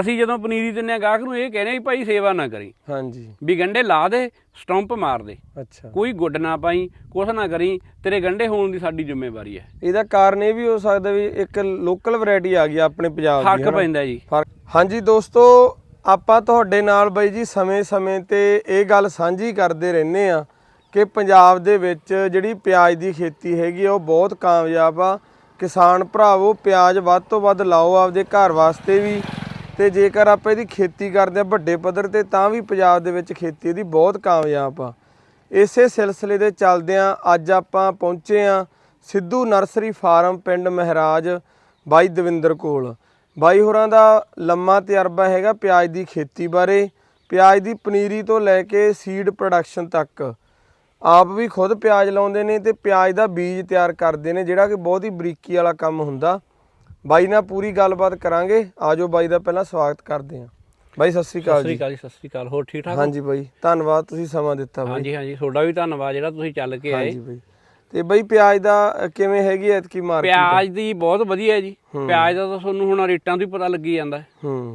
ਅਸੀਂ ਜਦੋਂ ਪਨੀਰੀ ਦਿੰਨੇ ਆ ਗਾਹਕ ਨੂੰ ਇਹ ਕਹਿੰਦੇ ਵੀ ਭਾਈ ਸੇਵਾ ਨਾ ਕਰੀ। ਹਾਂਜੀ। ਵੀ ਗੰਡੇ ਲਾ ਦੇ ਸਟੰਪ ਮਾਰ ਦੇ। ਅੱਛਾ। ਕੋਈ ਗੁੱਡ ਨਾ ਪਾਈ ਕੁਛ ਨਾ ਕਰੀ ਤੇਰੇ ਗੰਡੇ ਹੋਣ ਦੀ ਸਾਡੀ ਜ਼ਿੰਮੇਵਾਰੀ ਹੈ। ਇਹਦਾ ਕਾਰਨ ਇਹ ਵੀ ਹੋ ਸਕਦਾ ਵੀ ਇੱਕ ਲੋਕਲ ਵੈਰਾਈਟੀ ਆ ਗਈ ਆਪਣੇ ਪੰਜਾਬ ਦੀ ਫ਼ਰਕ? ਪੈਂਦਾ ਜੀ। ਹਾਂਜੀ ਦੋਸਤੋ ਆਪਾਂ ਤੁਹਾਡੇ ਨਾਲ ਬਾਈ ਜੀ ਸਮੇਂ-ਸਮੇਂ ਤੇ ਇਹ ਗੱਲ ਸਾਂਝੀ ਕਰਦੇ ਰਹਿੰਦੇ ਆ ਕਿ ਪੰਜਾਬ ਦੇ ਵਿੱਚ ਜਿਹੜੀ ਪਿਆਜ਼ ਦੀ ਖੇਤੀ ਹੈਗੀ ਆ ਉਹ ਬਹੁਤ ਕਾਮਯਾਬ ਆ। ਕਿਸਾਨ ਭਰਾਵੋ ਪਿਆਜ਼ ਵੱਧ ਤੋਂ ਵੱਧ ਲਾਓ ਆਪਦੇ ਘਰ ਵਾਸਤੇ ਵੀ। ਤੇ ਜੇਕਰ ਆਪਾਂ ਇਹਦੀ ਖੇਤੀ ਕਰਦੇ ਆ ਵੱਡੇ ਪੱਧਰ ਤੇ, ਤਾਂ ਵੀ ਪੰਜਾਬ ਦੇ ਵਿੱਚ ਖੇਤੀ ਇਹਦੀ ਬਹੁਤ ਕਾਮਯਾਬ ਆ। ਇਸੇ ਸਿਲਸਿਲੇ ਦੇ ਚੱਲਦਿਆਂ ਅੱਜ ਆਪਾਂ ਪਹੁੰਚੇ ਆ ਸਿੱਧੂ ਨਰਸਰੀ ਫਾਰਮ ਪਿੰਡ ਮਹਿਰਾਜ ਬਾਈ ਦਵਿੰਦਰ ਕੋਲ। ਬਾਈ ਹੋਰਾਂ ਦਾ ਲੰਮਾ ਤਜਰਬਾ ਹੈਗਾ ਪਿਆਜ਼ ਦੀ ਖੇਤੀ ਬਾਰੇ। ਪਿਆਜ਼ ਦੀ ਪਨੀਰੀ ਤੋਂ ਲੈ ਕੇ ਸੀਡ ਪ੍ਰੋਡਕਸ਼ਨ ਤੱਕ। ਆਪ ਵੀ ਖੁਦ ਪਿਆਜ਼ ਲਾਉਂਦੇ ਨੇ ਤੇ ਪਿਆਜ਼ ਦਾ ਬੀਜ ਤਿਆਰ ਕਰਦੇ ਨੇ, ਜਿਹੜਾ ਕਿ ਬਹੁਤ ਹੀ ਬਰੀਕੀ ਵਾਲਾ ਕੰਮ ਹੁੰਦਾ। ਬਾਈ ਨਾਲ ਪੂਰੀ ਗੱਲਬਾਤ ਕਰਾਂਗੇ। ਆਜੋ ਬਾਈ ਦਾ ਪਹਿਲਾਂ ਸਵਾਗਤ ਕਰਦੇ ਹਾਂ। ਬਾਈ ਸਤਿ ਸ੍ਰੀ ਸਤਿ ਅਕਾਲ ਸ੍ਰੀ ਜੀ। ਅਕਾਲ ਜੀ ਸਤਿ ਸ੍ਰੀ ਅਕਾਲ। ਹੋਰ ਠੀਕ ਠਾਕ? ਹਾਂਜੀ ਬਾਈ ਧੰਨਵਾਦ ਤੁਸੀਂ ਸਮਾਂ ਦਿੱਤਾ ਬਾਈ। ਹਾਂਜੀ ਹਾਂਜੀ ਤੁਹਾਡਾ ਵੀ ਧੰਨਵਾਦ ਜਿਹੜਾ ਤੁਸੀਂ ਚੱਲ ਕੇ ਆਏ। ਹਾਂਜੀ ਬਾਈ। ਤੇ ਬਾਈ ਪਿਆਜ਼ ਦਾ ਕਿਵੇਂ ਹੈਗੀ ਐਤਕੀ ਮਾਰਕੀਟ ਪਿਆਜ਼ ਦੀ ਬਹੁਤ ਵਧੀਆ ਜੀ। ਪਿਆਜ਼ ਦਾ ਤਾਂ ਤੁਹਾਨੂੰ ਹੁਣ ਰੇਟਾਂ ਤੋਂ ਹੀ ਪਤਾ ਲੱਗੀ ਜਾਂਦਾ।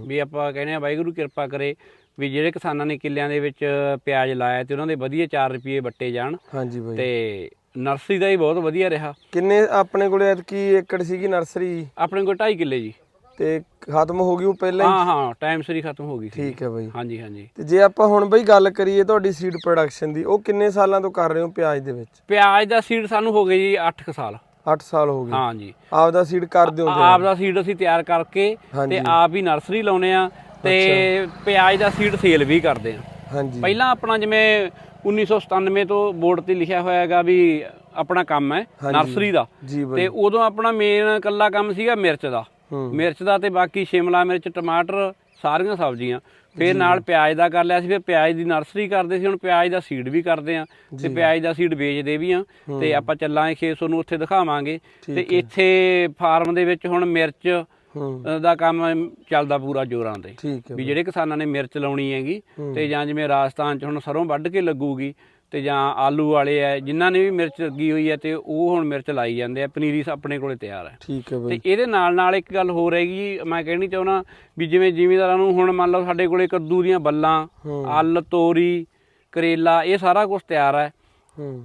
ਵੀ ਆਪਾਂ ਕਹਿੰਦੇ ਆ ਵਾਹਿਗੁਰੂ ਕਿਰਪਾ ਕਰੇ ਵੀ ਜਿਹੜੇ ਕਿਸਾਨਾਂ ਨੇ ਕਿੱਲਿਆਂ ਦੇ ਵਿੱਚ ਪਿਆਜ਼ ਲਾਇਆ ਤੇ ਉਹਨਾਂ ਦੇ ਵਧੀਆ 4 ਰੁਪਏ ਵੱਟੇ ਜਾਣ। ਹਾਂਜੀ ਬਾਈ। ਤੇ ਨਰਸਰੀ ਦਾ ਹੀ ਬਹੁਤ ਵਧੀਆ ਰਿਹਾ। ਕਿੰਨੇ ਆਪਣੇ ਕੋਲੇ ਐਤਕੀ ਏਕੜ ਸੀਗੀ ਨਰਸਰੀ? ਆਪਣੇ ਕੋਲ 2.5 ਕਿੱਲੇ ਜੀ। ਤੇ ਖਤਮ ਹੋ ਗਈ ਉਹ ਪਹਿਲਾਂ ਹੀ? ਹਾਂ ਹਾਂ ਟਾਈਮ ਸਿਰ ਖਤਮ ਹੋ ਗਈ ਸੀ। ਠੀਕ ਹੈ ਬਾਈ। ਹਾਂਜੀ ਹਾਂਜੀ। ਤੇ ਜੇ ਆਪਾਂ ਹੁਣ ਬਈ ਗੱਲ ਕਰੀਏ ਤੁਹਾਡੀ ਸੀਡ ਪ੍ਰੋਡਕਸ਼ਨ ਦੀ ਉਹ ਕਿੰਨੇ ਸਾਲਾਂ ਤੋਂ ਕਰ ਰਹੇ ਹੋ ਪਿਆਜ਼ ਦੇ ਵਿੱਚ? ਪਿਆਜ਼ ਦਾ ਸੀਡ ਸਾਨੂੰ ਹੋ ਗਏ ਜੀ 8 ਸਾਲ। 8 ਸਾਲ ਹੋ ਗਏ। ਹਾਂਜੀ ਆਪਦਾ ਸੀਡ ਕਰਦੇ ਹੋ ਆਪ ਦਾ ਸੀਡ ਅਸੀਂ ਤਿਆਰ ਕਰਕੇ। ਤੇ ਆਪ ਹੀ ਨਰਸਰੀ ਲਾਉਨੇ ਆ ਤੇ ਪਿਆਜ਼ ਦਾ ਸੀਡ ਸੇਲ ਵੀ ਕਰਦੇ ਆ। ਹਾਂਜੀ। ਪਹਿਲਾਂ ਆਪਣਾ ਜਿਵੇਂ 1997 ਤੋਂ ਬੋਰਡ ਤੇ ਲਿਖਿਆ ਹੋਇਆ ਹੈਗਾ ਵੀ ਆਪਣਾ ਕੰਮ ਹੈ ਨਰਸਰੀ ਦਾ। ਤੇ ਉਦੋਂ ਆਪਣਾ ਮੇਨ ਕੱਲਾ ਕੰਮ ਸੀਗਾ ਮਿਰਚ ਦਾ। ਮਿਰਚ ਦਾ ਤੇ ਬਾਕੀ ਸ਼ਿਮਲਾ ਮਿਰਚ ਟਮਾਟਰ ਸਾਰੀਆਂ ਸਬਜ਼ੀਆਂ। ਫਿਰ ਨਾਲ ਪਿਆਜ਼ ਦਾ ਕਰ ਲਿਆ ਸੀ ਫਿਰ ਪਿਆਜ਼ ਦੀ ਨਰਸਰੀ ਕਰਦੇ ਸੀ ਹੁਣ ਪਿਆਜ਼ ਦਾ ਸੀਡ ਵੀ ਕਰਦੇ ਆ। ਤੇ ਪਿਆਜ਼ ਦਾ ਸੀਡ ਵੇਚਦੇ ਵੀ ਆ। ਤੇ ਆਪਾਂ ਚੱਲਾਂਗੇ ਖੇਤ ਨੂੰ ਉੱਥੇ ਦਿਖਾਵਾਂਗੇ। ਤੇ ਇੱਥੇ ਫਾਰਮ ਦੇ ਵਿੱਚ ਹੁਣ ਮਿਰਚ ਅ, ਦਾ ਕੰਮ ਚੱਲਦਾ ਪੂਰਾ ਜੋਰਾਂ ਤੇ। ਠੀਕ ਹੈ ਵੀ ਜਿਹੜੇ ਕਿਸਾਨਾਂ ਨੇ ਮਿਰਚ ਲਾਉਣੀ ਹੈਗੀ ਤੇ ਜਾਂ ਜਿਵੇਂ ਰਾਜਸਥਾਨ ਚ ਹੁਣ ਸਰੋਂ ਵੱਢ ਕੇ ਲੱਗੂਗੀ ਤੇ ਜਾਂ ਆਲੂ ਵਾਲੇ ਆ ਜਿਨ੍ਹਾਂ ਨੇ ਵੀ ਮਿਰਚ ਲੱਗੀ ਹੋਈ ਹੈ ਤੇ ਉਹ ਹੁਣ ਮਿਰਚ ਲਾਈ ਜਾਂਦੇ ਆ ਪਨੀਰੀ ਆਪਣੇ ਕੋਲੇ ਤਿਆਰ ਹੈ ਠੀਕ ਹੈ ਤੇ ਇਹਦੇ ਨਾਲ ਨਾਲ ਇੱਕ ਗੱਲ ਹੋਰ ਹੈਗੀ ਮੈਂ ਕਹਿਣੀ ਚਾਹੁੰਦਾ ਵੀ ਜਿਵੇਂ ਜ਼ਿਮੀਂਦਾਰਾਂ ਨੂੰ ਹੁਣ ਮੰਨ ਲਓ ਸਾਡੇ ਕੋਲੇ ਕੱਦੂ ਦੀਆਂ ਬੱਲਾਂ ਹੂੰ। ਅਲ ਤੋਰੀ ਕਰੇਲਾ ਇਹ ਸਾਰਾ ਕੁਝ ਤਿਆਰ ਹੂੰ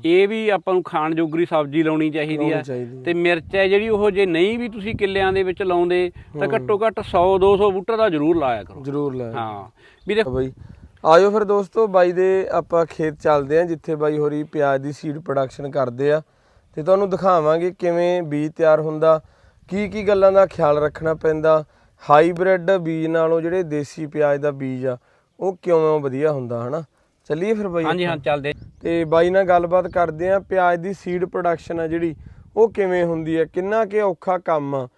ਇਹ ਵੀ ਆਪਾਂ ਨੂੰ ਖਾਣ ਜੋਗਰੀ ਸਬਜ਼ੀ ਲਾਉਣੀ ਚਾਹੀਦੀ ਹੈ। ਤੇ ਮਿਰਚ ਹੈ ਜਿਹੜੀ ਉਹ ਜੇ ਨਹੀਂ ਵੀ ਤੁਸੀਂ ਕਿੱਲਿਆਂ ਦੇ ਵਿੱਚ ਲਾਉਂਦੇ ਤਾਂ ਘੱਟੋ ਘੱਟ 100 200 ਬੂਟਾ ਦਾ ਜ਼ਰੂਰ ਲਾਇਆ ਕਰੋ। ਜ਼ਰੂਰ ਲੈ ਹਾਂ। ਵੀ ਦੇਖੋ ਬਾਈ ਆਜੋ ਫਿਰ ਦੋਸਤੋ ਬਾਈ ਦੇ ਆਪਾਂ ਖੇਤ ਚੱਲਦੇ ਆ ਜਿੱਥੇ ਬਾਈ ਹੋਰੀ ਪਿਆਜ਼ ਦੀ ਸੀਡ ਪ੍ਰੋਡਕਸ਼ਨ ਕਰਦੇ ਆ। ਤੇ ਤੁਹਾਨੂੰ ਦਿਖਾਵਾਂਗੇ ਕਿਵੇਂ ਬੀਜ ਤਿਆਰ ਹੁੰਦਾ ਕੀ ਕੀ ਗੱਲਾਂ ਦਾ ਖਿਆਲ ਰੱਖਣਾ ਪੈਂਦਾ ਹਾਈਬ੍ਰਿਡ ਬੀਜ ਨਾਲੋਂ ਜਿਹੜੇ ਦੇਸੀ ਪਿਆਜ਼ ਦਾ ਬੀਜ ਆ ਉਹ ਕਿਉਂ ਵਧੀਆ ਹੁੰਦਾ ਹਨਾ? ਚੱਲੀਏ ਫਿਰ ਬਾਈ ਹਾਂਜੀ ਹਾਂ ਚੱਲਦੇ ਤੇ ਬਾਈ ਨਾਲ ਗੱਲਬਾਤ ਕਰਦੇ ਆ ਪਿਆਜ਼ ਦੀ ਸੀਡ ਪ੍ਰੋਡਕਸ਼ਨ ਆ ਜਿਹੜੀ ਉਹ ਕਿਵੇਂ ਹੁੰਦੀ ਹੈ ਕਿੰਨਾ ਕਿ ਔਖਾ ਕੰਮ ਆ?